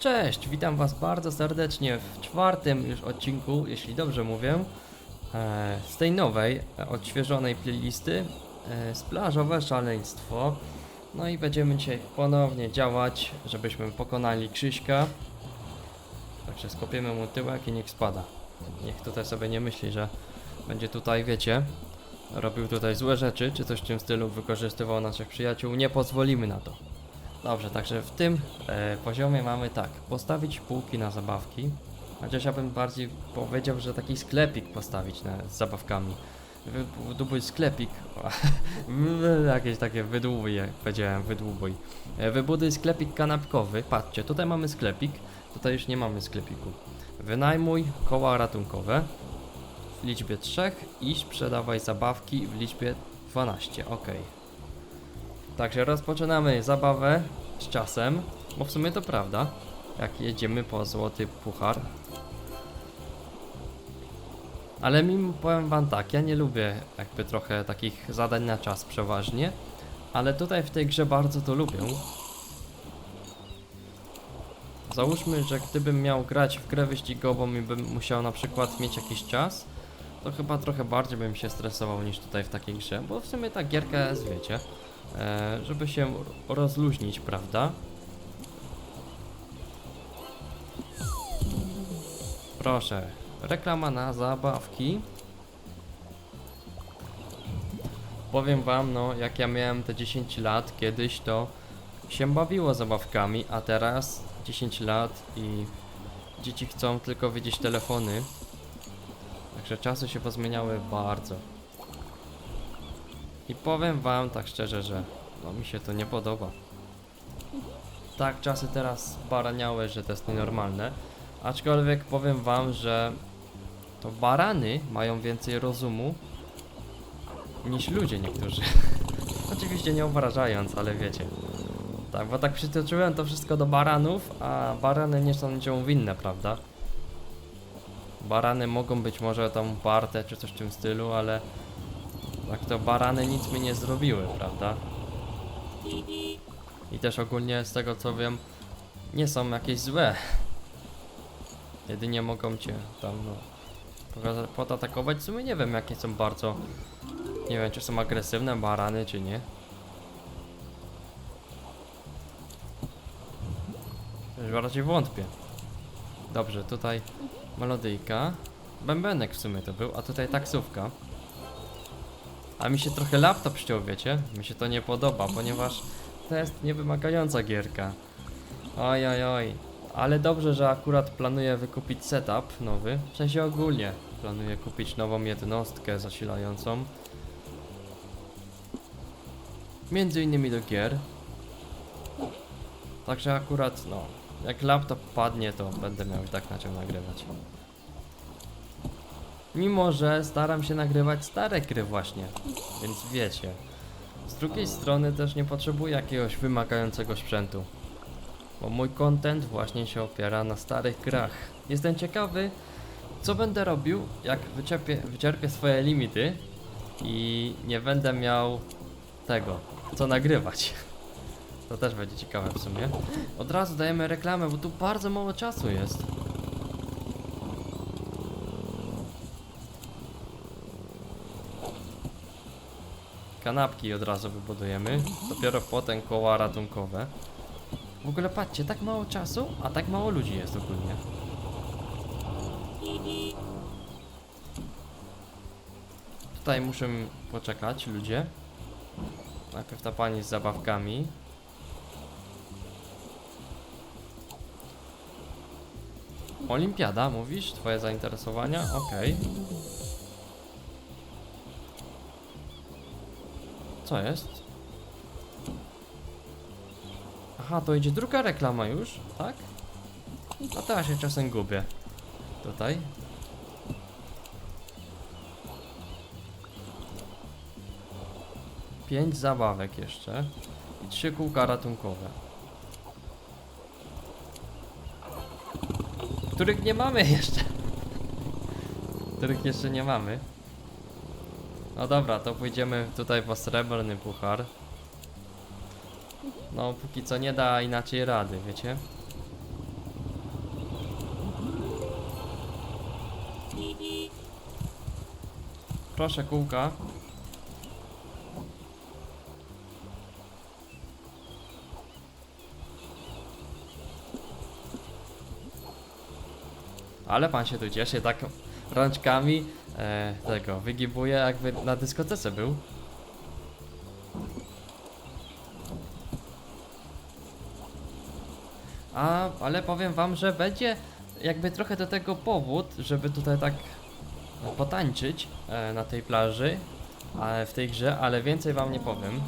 Cześć, witam Was bardzo serdecznie w czwartym już odcinku, jeśli dobrze mówię, e, z tej nowej, e, odświeżonej playlisty e, z plażowe szaleństwo. No i będziemy dzisiaj ponownie działać, żebyśmy pokonali Krzyśka. Także skopiemy mu tyłek i niech spada. Niech tutaj sobie nie myśli, że będzie tutaj, wiecie, robił tutaj złe rzeczy, czy coś w tym stylu, wykorzystywał naszych przyjaciół. Nie pozwolimy na to. Dobrze, także w tym e, poziomie mamy tak, postawić półki na zabawki, chociaż ja bym bardziej powiedział, że taki sklepik postawić na, z zabawkami. Wybuduj sklepik, jakieś takie wydłubuj, jak powiedziałem, wydłubuj. E, wybuduj sklepik kanapkowy, patrzcie, tutaj mamy sklepik, tutaj już nie mamy sklepiku. Wynajmuj koła ratunkowe w liczbie 3 i sprzedawaj zabawki w liczbie 12, ok. Także rozpoczynamy zabawę z czasem, bo w sumie to prawda, jak jedziemy po złoty puchar. Ale mimo powiem wam tak, ja nie lubię jakby trochę takich zadań na czas przeważnie, ale tutaj w tej grze bardzo to lubię. Załóżmy, że gdybym miał grać w grę wyścigową i bym musiał na przykład mieć jakiś czas, to chyba trochę bardziej bym się stresował niż tutaj w takiej grze, bo w sumie ta gierka jest, wiecie, żeby się rozluźnić, prawda? Proszę, reklama na zabawki. Powiem wam, no, jak ja miałem te 10 lat kiedyś, to się bawiło zabawkami, a teraz 10 lat i dzieci chcą tylko widzieć telefony. Także czasy się pozmieniały bardzo. I powiem wam tak szczerze, że no mi się to nie podoba. Tak czasy teraz baraniały, że to jest nienormalne. Aczkolwiek powiem wam, że to barany mają więcej rozumu niż ludzie niektórzy. Oczywiście nie obrażając, ale wiecie. Tak, bo tak przytoczyłem to wszystko do baranów, a barany nie są niczemu winne, prawda? Barany mogą być może tam uparte czy coś w tym stylu, ale tak to barany nic mi nie zrobiły, prawda? I też ogólnie z tego co wiem, nie są jakieś złe. Jedynie mogą cię tam no, podatakować. W sumie nie wiem jakie są bardzo. Nie wiem czy są agresywne barany czy nie. Już bardziej wątpię. Dobrze, tutaj melodyjka. Bębenek w sumie to był, a tutaj taksówka. A mi się trochę laptop ściął, wiecie? Mi się to nie podoba, ponieważ to jest niewymagająca gierka. Oj, oj, oj. Ale dobrze, że akurat planuję wykupić setup nowy. W sensie ogólnie planuję kupić nową jednostkę zasilającą. Między innymi do gier. Także akurat, no, jak laptop padnie, to będę miał i tak na czym nagrywać. Mimo, że staram się nagrywać stare gry właśnie, więc wiecie. Z drugiej strony też nie potrzebuję jakiegoś wymagającego sprzętu. Bo mój content właśnie się opiera na starych grach. Jestem ciekawy, co będę robił, jak wyczerpię, wyczerpię swoje limity i nie będę miał tego, co nagrywać. To też będzie ciekawe w sumie. Od razu dajemy reklamę, bo tu bardzo mało czasu jest. Kanapki od razu wybudujemy. Dopiero potem koła ratunkowe. W ogóle patrzcie, tak mało czasu, a tak mało ludzi jest ogólnie. Tutaj muszę poczekać ludzie. Najpierw ta pani z zabawkami. Olimpiada, mówisz? Twoje zainteresowania? Okej. Co jest? Aha, to idzie druga reklama już, tak? A teraz się czasem gubię. Tutaj. Pięć zabawek jeszcze. I trzy kółka ratunkowe. Których nie mamy jeszcze. Których jeszcze nie mamy. No dobra, to pójdziemy tutaj po srebrny puchar. No, póki co nie da inaczej rady, wiecie? Proszę, kółka. Ale pan się tu cieszy tak rączkami e, tego wygibuje, jakby na dyskotece był. A, ale powiem wam, że będzie jakby trochę do tego powód, żeby tutaj tak potańczyć e, na tej plaży, w tej grze, ale więcej wam nie powiem.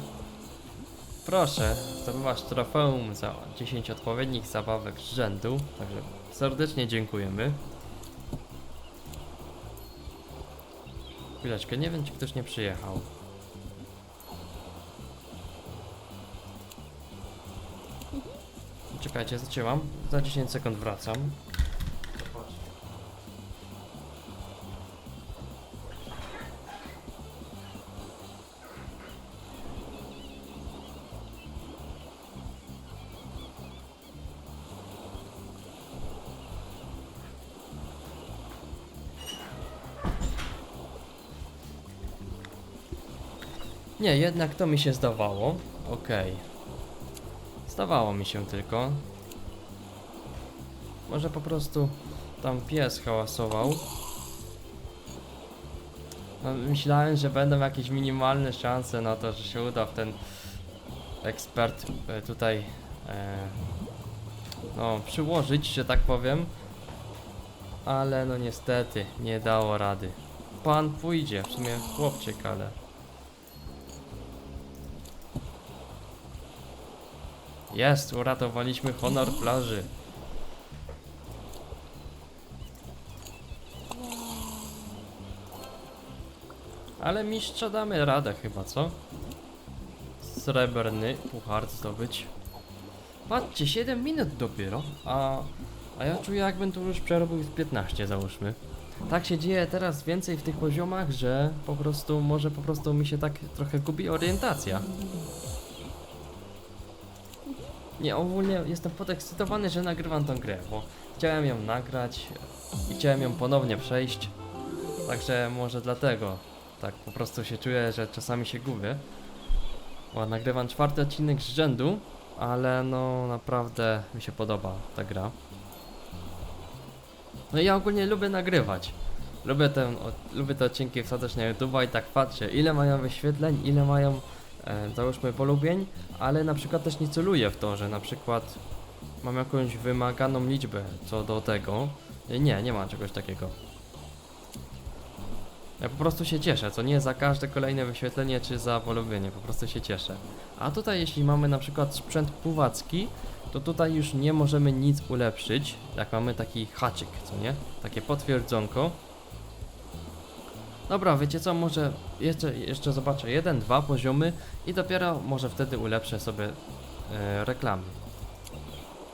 Proszę, zdobywasz trofeum za 10 odpowiednich zabawek z rzędu, także serdecznie dziękujemy. Chwileczkę, nie wiem czy ktoś nie przyjechał. Czekajcie, zacięłam. Za 10 sekund wracam. Nie, jednak to mi się zdawało. Okej. Zdawało mi się tylko. Może po prostu tam pies hałasował. No, myślałem, że będą jakieś minimalne szanse na to, że się uda w ten ekspert e, tutaj e, no, przyłożyć, że tak powiem. Ale no niestety nie dało rady. Pan pójdzie, w sumie chłopczyk, ale Jest, uratowaliśmy honor plaży. Ale mistrza damy radę chyba, co? Srebrny puchar zdobyć. Patrzcie, 7 minut dopiero, a, a ja czuję jakbym tu już przerobił z 15 załóżmy. Tak się dzieje teraz więcej w tych poziomach, że po prostu, może po prostu mi się tak trochę gubi orientacja. Nie, ogólnie jestem podekscytowany, że nagrywam tą grę, bo chciałem ją nagrać i chciałem ją ponownie przejść. Także może dlatego tak po prostu się czuję, że czasami się gubię. Bo nagrywam czwarty odcinek z rzędu, ale no naprawdę mi się podoba ta gra. No i ja ogólnie lubię nagrywać. Lubię, ten, o, lubię te odcinki wsadzać na YouTube i tak patrzę, ile mają wyświetleń, ile mają załóżmy polubień, ale na przykład też nie celuję w to, że na przykład mam jakąś wymaganą liczbę co do tego. E, Nie, nie ma czegoś takiego. Ja po prostu się cieszę, co nie za każde kolejne wyświetlenie czy za polubienie, po prostu się cieszę. A tutaj jeśli mamy na przykład sprzęt pływacki, to tutaj już nie możemy nic ulepszyć, jak mamy taki haczyk, co nie? Takie potwierdzonko. Dobra, wiecie co, może jeszcze, jeszcze zobaczę jeden, dwa poziomy i dopiero może wtedy ulepszę sobie e, reklamy.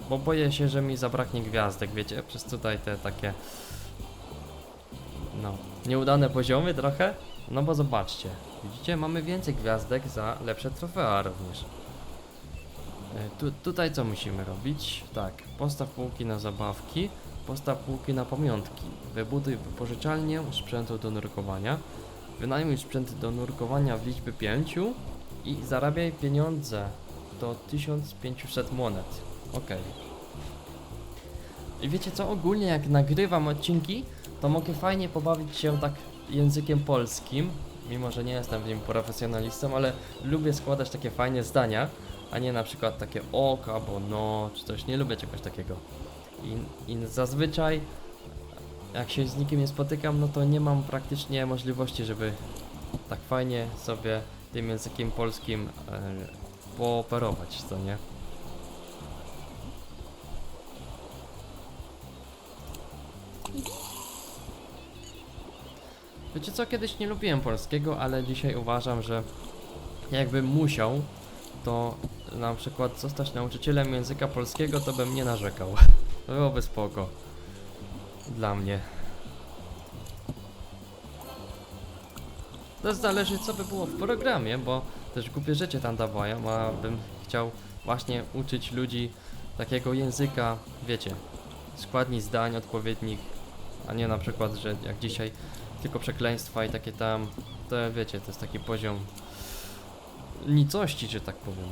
Bo boję się, że mi zabraknie gwiazdek, wiecie, przez tutaj te takie no, nieudane poziomy trochę. No bo zobaczcie, widzicie, mamy więcej gwiazdek za lepsze trofea również. E, Tu, tutaj co musimy robić? Tak, postaw półki na zabawki, postaw półki na pamiątki, wybuduj wypożyczalnię sprzętu do nurkowania, wynajmuj sprzęt do nurkowania w liczbie 5 i zarabiaj pieniądze do 1500 monet. Okej. I wiecie co, ogólnie jak nagrywam odcinki, to mogę fajnie pobawić się tak językiem polskim, mimo że nie jestem w nim profesjonalistą, ale lubię składać takie fajne zdania, a nie na przykład takie ok albo no, czy coś, nie lubię czegoś takiego. I, I zazwyczaj, jak się z nikim nie spotykam, no to nie mam praktycznie możliwości, żeby tak fajnie sobie tym językiem polskim e, pooperować, co nie? Wiecie co, kiedyś nie lubiłem polskiego, ale dzisiaj uważam, że jakbym musiał, to na przykład zostać nauczycielem języka polskiego, to bym nie narzekał. To byłoby spoko. Dla mnie. To zależy co by było w programie, bo też głupie rzeczy tam dawają, a bym chciał właśnie uczyć ludzi takiego języka, wiecie, składni zdań odpowiednich A nie na przykład, że jak dzisiaj tylko przekleństwa i takie tam, to wiecie, to jest taki poziom nicości, że tak powiem.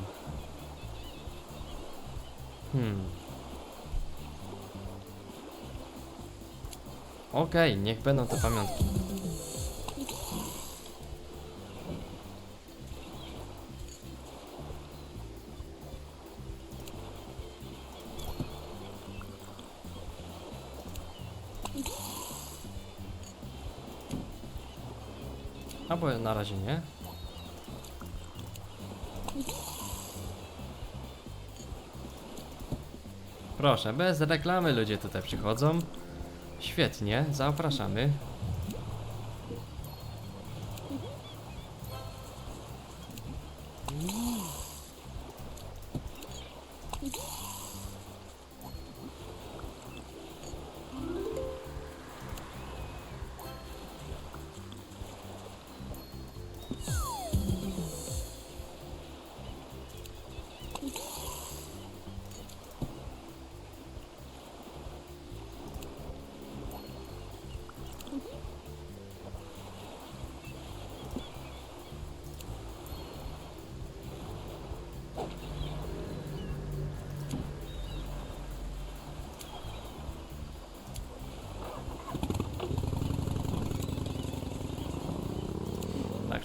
Hmm. Okej, niech będą te pamiątki. Albo na razie nie. Proszę, bez reklamy ludzie tutaj przychodzą. Świetnie, zapraszamy.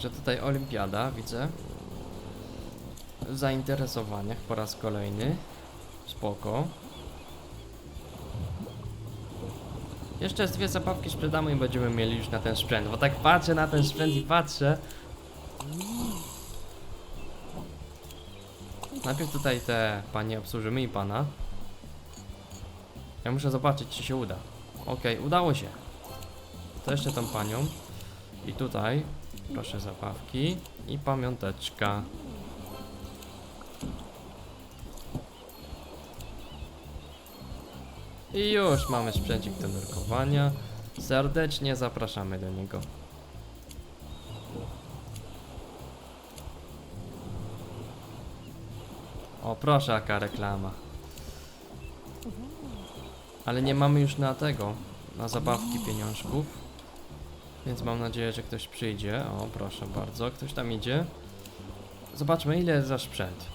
Także tutaj olimpiada, widzę. W zainteresowaniach po raz kolejny. Spoko. Jeszcze z dwie zabawki sprzedamy i będziemy mieli już na ten sprzęt. Bo tak patrzę na ten sprzęt i patrzę. Najpierw tutaj te panie obsłużymy i pana. Ja muszę zobaczyć, czy się uda. Okej, udało się. To jeszcze tą panią. I tutaj Proszę zabawki i pamiąteczka. I już mamy sprzęcik do nurkowania. Serdecznie zapraszamy do niego. O, proszę, jaka reklama. Ale nie mamy już na tego, na zabawki pieniążków. Więc mam nadzieję, że ktoś przyjdzie. O, proszę bardzo, ktoś tam idzie. Zobaczmy, ile za sprzęt.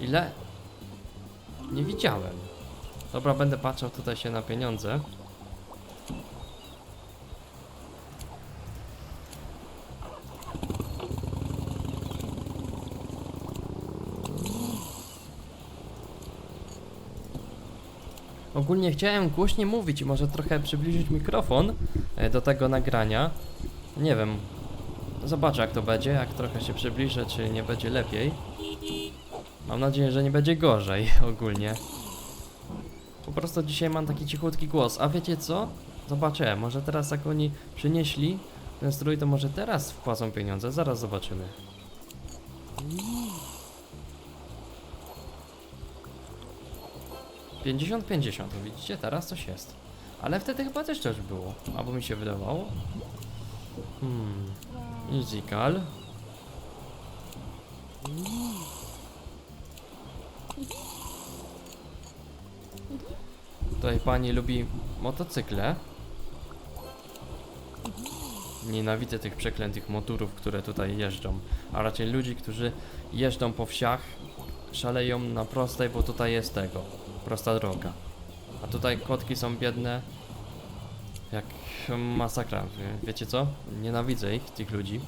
Ile? Nie widziałem. Dobra, będę patrzał tutaj się na pieniądze. Ogólnie chciałem głośniej mówić może trochę przybliżyć mikrofon e, do tego nagrania. Nie wiem. Zobaczę jak to będzie, jak trochę się przybliżę, czy nie będzie lepiej. Mam nadzieję, że nie będzie gorzej ogólnie. Po prostu dzisiaj mam taki cichutki głos. A wiecie co? Zobaczę, może teraz jak oni przynieśli ten strój, to może teraz wpłacą pieniądze. Zaraz zobaczymy. Pięćdziesiąt, pięćdziesiąt, widzicie? Teraz coś jest. Ale wtedy chyba też coś było. Albo mi się wydawało. Hmm. Musical. Tutaj pani lubi motocykle. Nienawidzę tych przeklętych motorów, które tutaj jeżdżą. A raczej ludzi, którzy jeżdżą po wsiach, szaleją na prostej, bo tutaj jest tego. Prosta droga. A tutaj kotki są biedne. Jak masakra. Wie- Wiecie co? Nienawidzę ich, tych ludzi.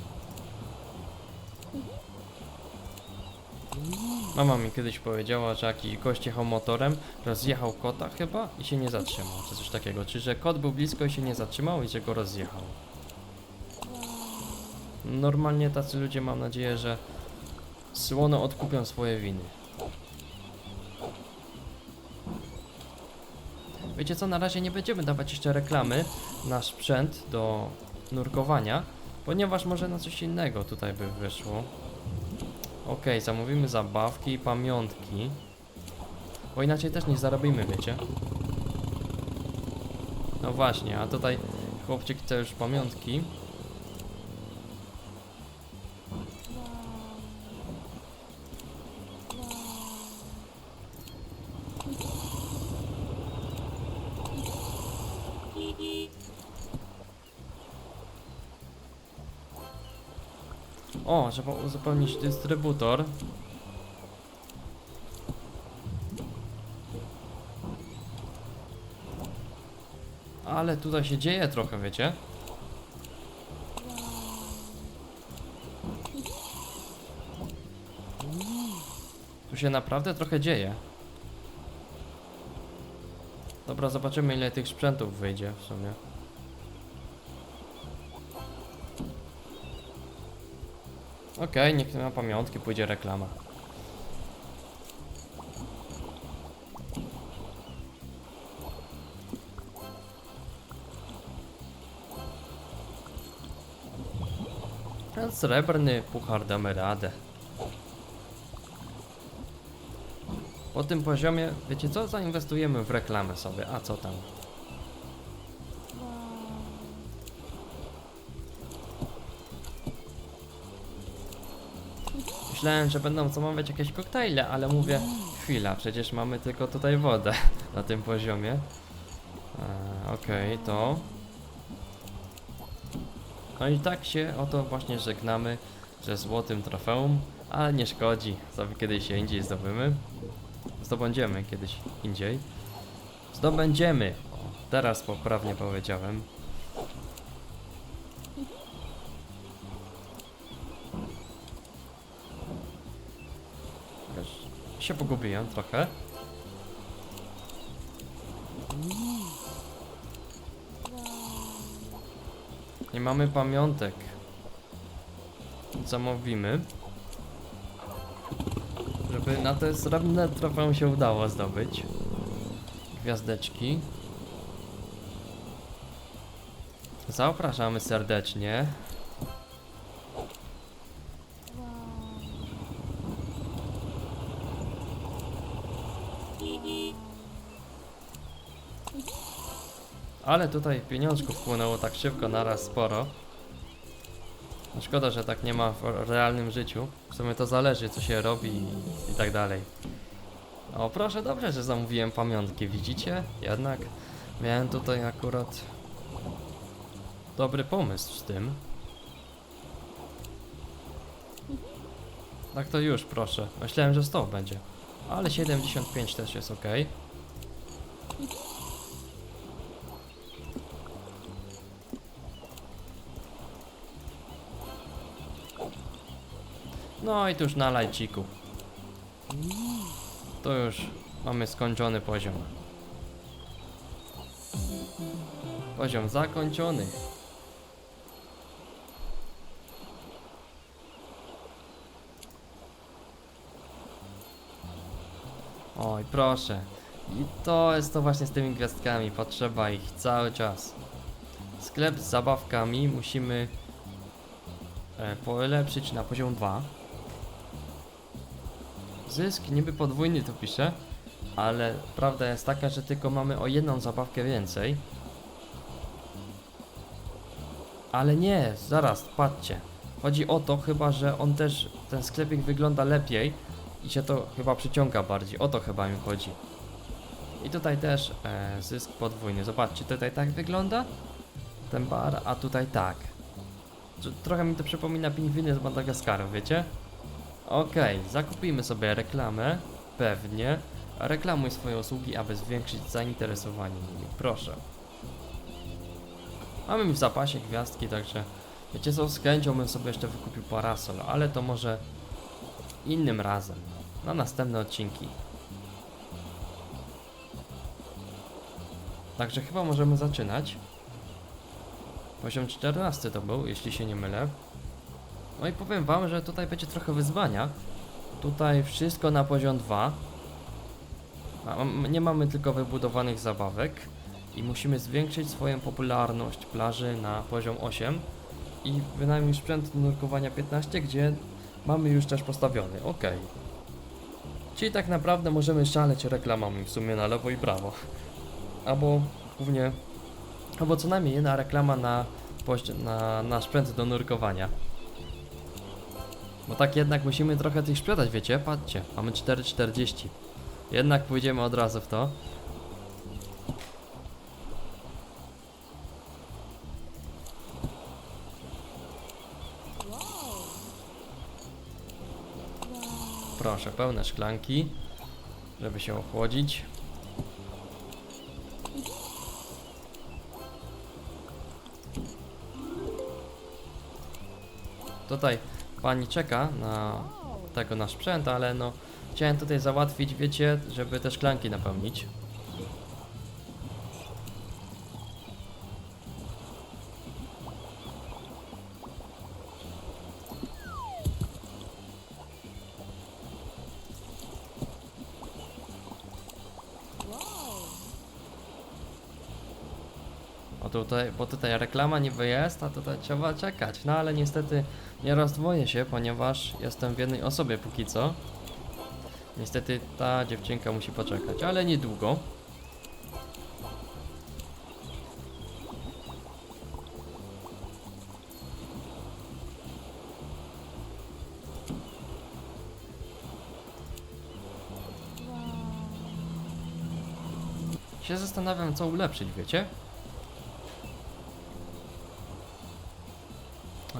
Mama mi kiedyś powiedziała, że jakiś gość jechał motorem, rozjechał kota chyba i się nie zatrzymał, czy coś takiego. Czy że kot był blisko i się nie zatrzymał i że go rozjechał. Normalnie tacy ludzie mam nadzieję, że słono odkupią swoje winy. Wiecie co, na razie nie będziemy dawać jeszcze reklamy na sprzęt do nurkowania, ponieważ może na coś innego tutaj by wyszło. Okej, zamówimy zabawki i pamiątki. Bo inaczej też nie zarobimy, wiecie? No właśnie, a tutaj chłopczyk chce już pamiątki. O, trzeba uzupełnić dystrybutor. Ale tutaj się dzieje trochę, wiecie? Tu się naprawdę trochę dzieje. Dobra, zobaczymy ile tych sprzętów wyjdzie w sumie. Okej, niech na pamiątki pójdzie reklama. Ten srebrny puchar damy radę. Po tym poziomie, wiecie co, zainwestujemy w reklamę sobie, a co tam? Myślałem, że będą zamawiać jakieś koktajle, ale mówię, chwila, przecież mamy tylko tutaj wodę na tym poziomie. E, Okej, to. No i tak się oto właśnie żegnamy ze złotym trofeum, ale nie szkodzi, sobie kiedyś się indziej zdobymy. Zdobędziemy kiedyś indziej. Zdobędziemy! Teraz poprawnie powiedziałem. Się pogubiłem trochę. Nie mamy pamiątek. Zamówimy. Żeby na te srebrne trofeum się udało zdobyć. Gwiazdeczki. Zapraszamy serdecznie. Ale tutaj pieniążków wpłynęło tak szybko, naraz sporo. No Szkoda, że tak nie ma w realnym życiu. W sumie to zależy, co się robi i, i tak dalej. O, proszę, dobrze, że zamówiłem pamiątki, widzicie? Jednak miałem tutaj akurat dobry pomysł z tym. Tak to już, proszę. Myślałem, że 100 będzie. Ale 75 też jest ok. No i tu już na lajciku. To już mamy skończony poziom. Poziom zakończony. Oj, proszę. I to jest to właśnie z tymi gwiazdkami. Potrzeba ich cały czas. Sklep z zabawkami musimy e, polepszyć na poziom 2. Zysk niby podwójny tu pisze, ale prawda jest taka, że tylko mamy o jedną zabawkę więcej. Ale nie, zaraz, patrzcie. Chodzi o to chyba, że on też, ten sklepik wygląda lepiej i się to chyba przyciąga bardziej. O to chyba mi chodzi. I tutaj też e, zysk podwójny. Zobaczcie, tutaj tak wygląda ten bar, a tutaj tak. Tr- Trochę mi to przypomina pingwiny z Madagaskaru, wiecie? Okej, zakupimy sobie reklamę, pewnie. Reklamuj swoje usługi, aby zwiększyć zainteresowanie nimi, proszę. Mamy w zapasie gwiazdki, także wiecie co, z chęcią bym sobie jeszcze wykupił parasol, ale to może innym razem, na następne odcinki. Także chyba możemy zaczynać. Poziom 14 to był, jeśli się nie mylę. No i powiem wam, że tutaj będzie trochę wyzwania. Tutaj wszystko na poziom 2. A, m- nie mamy tylko wybudowanych zabawek. I musimy zwiększyć swoją popularność plaży na poziom 8. I wynajmij sprzęt do nurkowania 15, gdzie mamy już też postawiony. Ok. Czyli tak naprawdę możemy szaleć reklamami w sumie na lewo i prawo. Albo głównie, albo co najmniej jedna reklama na, na, na sprzęt do nurkowania. Bo tak jednak musimy trochę tych sprzedać, wiecie? Patrzcie, mamy 4,40. Jednak pójdziemy od razu w to. proszę, pełne szklanki, żeby się ochłodzić. Tutaj pani czeka na tego nasz sprzęt, ale no chciałem tutaj załatwić, wiecie, żeby te szklanki napełnić. Tutaj, bo tutaj reklama niby jest, a tutaj trzeba czekać. No ale niestety nie rozdwoję się, ponieważ jestem w jednej osobie póki co. Niestety ta dziewczynka musi poczekać, ale niedługo. Się zastanawiam, co ulepszyć, wiecie?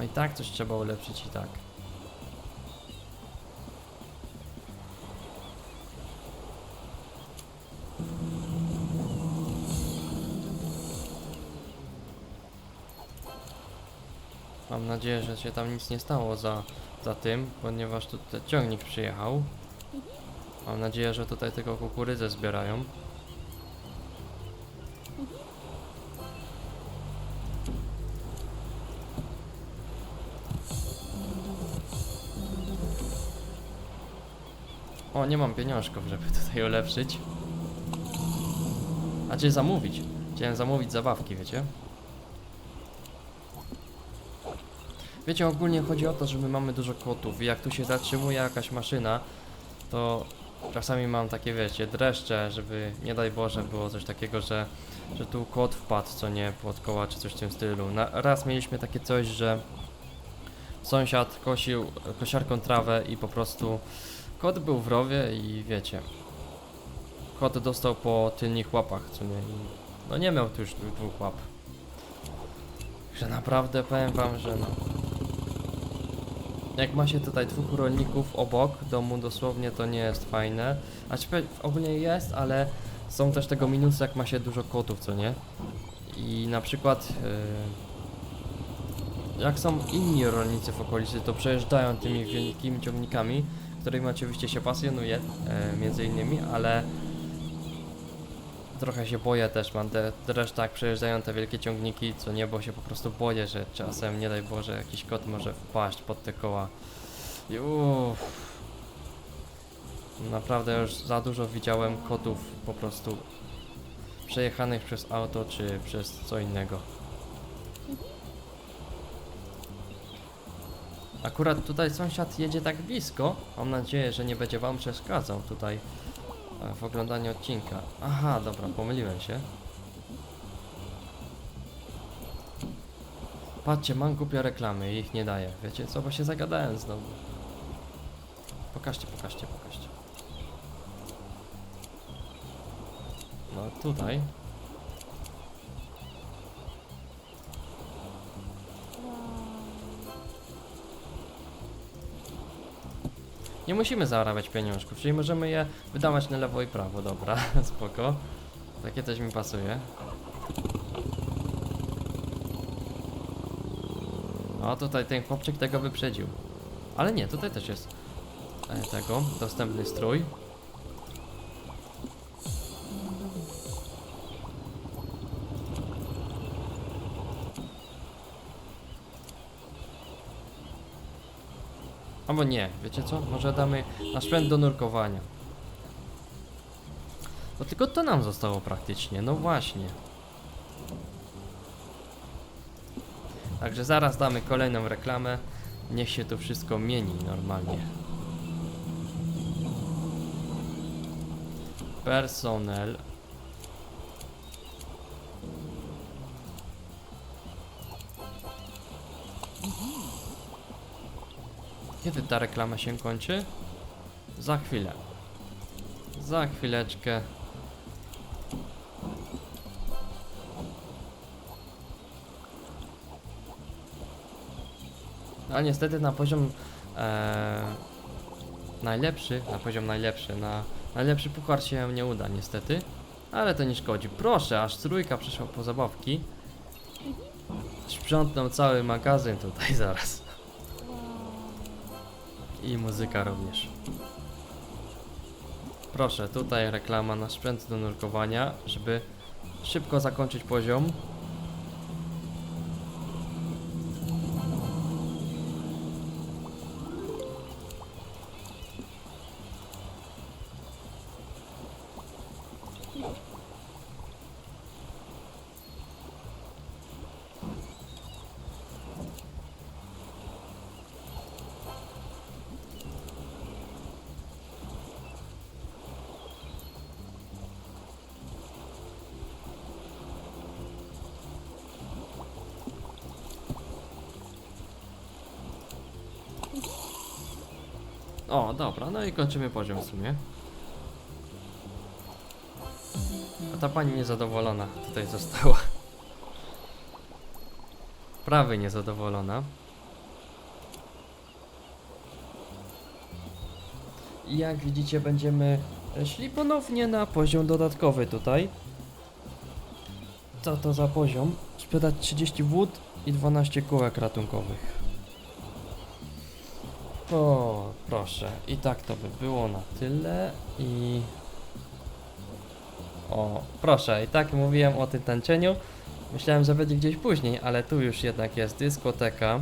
I tak coś trzeba ulepszyć i tak. Mam nadzieję, że się tam nic nie stało za, za tym, ponieważ tutaj ciągnik przyjechał. Mam nadzieję, że tutaj tylko kukurydzę zbierają. Nie mam pieniążków, żeby tutaj ulepszyć. A czy zamówić? Chciałem zamówić zabawki, wiecie? Wiecie, ogólnie chodzi o to, że my mamy dużo kotów i jak tu się zatrzymuje jakaś maszyna, to czasami mam takie, wiecie, dreszcze, żeby nie daj Boże było coś takiego, że, że tu kot wpadł, co nie, pod koła czy coś w tym stylu. Na, raz mieliśmy takie coś, że sąsiad kosił kosiarką trawę i po prostu kot był w rowie i wiecie, kot dostał po tylnych łapach, co nie, no nie miał tu już dwóch łap. Że naprawdę powiem wam, że no. Jak ma się tutaj dwóch rolników obok domu dosłownie to nie jest fajne. A ogólnie jest, ale są też tego minusy jak ma się dużo kotów, co nie? I na przykład yy, jak są inni rolnicy w okolicy, to przejeżdżają tymi wielkimi ciągnikami, którymi oczywiście się pasjonuję, e, między innymi, ale trochę się boję też, mam te dreszcze jak przejeżdżają te wielkie ciągniki, co nie, bo się po prostu boję, że czasem, nie daj Boże, jakiś kot może wpaść pod te koła. Uff. Naprawdę już za dużo widziałem kotów po prostu przejechanych przez auto czy przez co innego. Akurat tutaj sąsiad jedzie tak blisko. Mam nadzieję, że nie będzie wam przeszkadzał tutaj e, w oglądaniu odcinka. Aha, dobra, pomyliłem się. Patrzcie, mam głupie reklamy i ich nie daję. Wiecie co, bo się zagadałem znowu. Pokażcie, pokażcie, pokażcie. No tutaj. Nie musimy zarabiać pieniążków, czyli możemy je wydawać na lewo i prawo, dobra, spoko. Takie też mi pasuje. O, tutaj ten chłopczyk tego wyprzedził. Ale nie, tutaj też jest e, tego, dostępny strój. Albo nie, wiecie co? Może damy na sprzęt do nurkowania. No tylko to nam zostało praktycznie, no właśnie. Także zaraz damy kolejną reklamę. Niech się to wszystko mieni normalnie. Personel. Kiedy ta reklama się kończy? Za chwilę. Za chwileczkę. A niestety na poziom e, najlepszy, na poziom najlepszy, na najlepszy puchar się nie uda niestety, ale to nie szkodzi. Proszę, aż trójka przyszła po zabawki. Sprzątną cały magazyn tutaj zaraz. I muzyka również. Proszę, tutaj reklama na sprzęt do nurkowania, żeby szybko zakończyć poziom. O, dobra, no i kończymy poziom w sumie. A ta pani niezadowolona tutaj została. Prawie niezadowolona. I jak widzicie, będziemy szli ponownie na poziom dodatkowy tutaj. Co to za poziom? Sprzedać 30 wód i 12 kółek ratunkowych. O, proszę. I tak to by było na tyle i... O, proszę, i tak mówiłem o tym tańczeniu. Myślałem, że będzie gdzieś później, ale tu już jednak jest dyskoteka.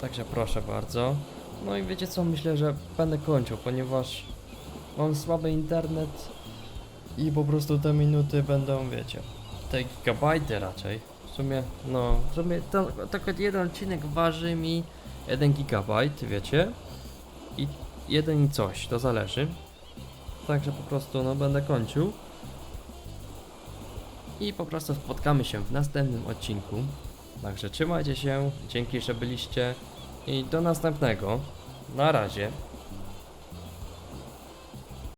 Także proszę bardzo. No i wiecie co, myślę, że będę kończył, ponieważ mam słaby internet i po prostu te minuty będą, wiecie, te gigabajty raczej. W sumie, no, w sumie to, jeden odcinek waży mi 1 gigabajt, wiecie? I jeden coś, to zależy. Także po prostu, no, będę kończył. I po prostu spotkamy się w następnym odcinku. Także trzymajcie się, dzięki, że byliście i do następnego. Na razie.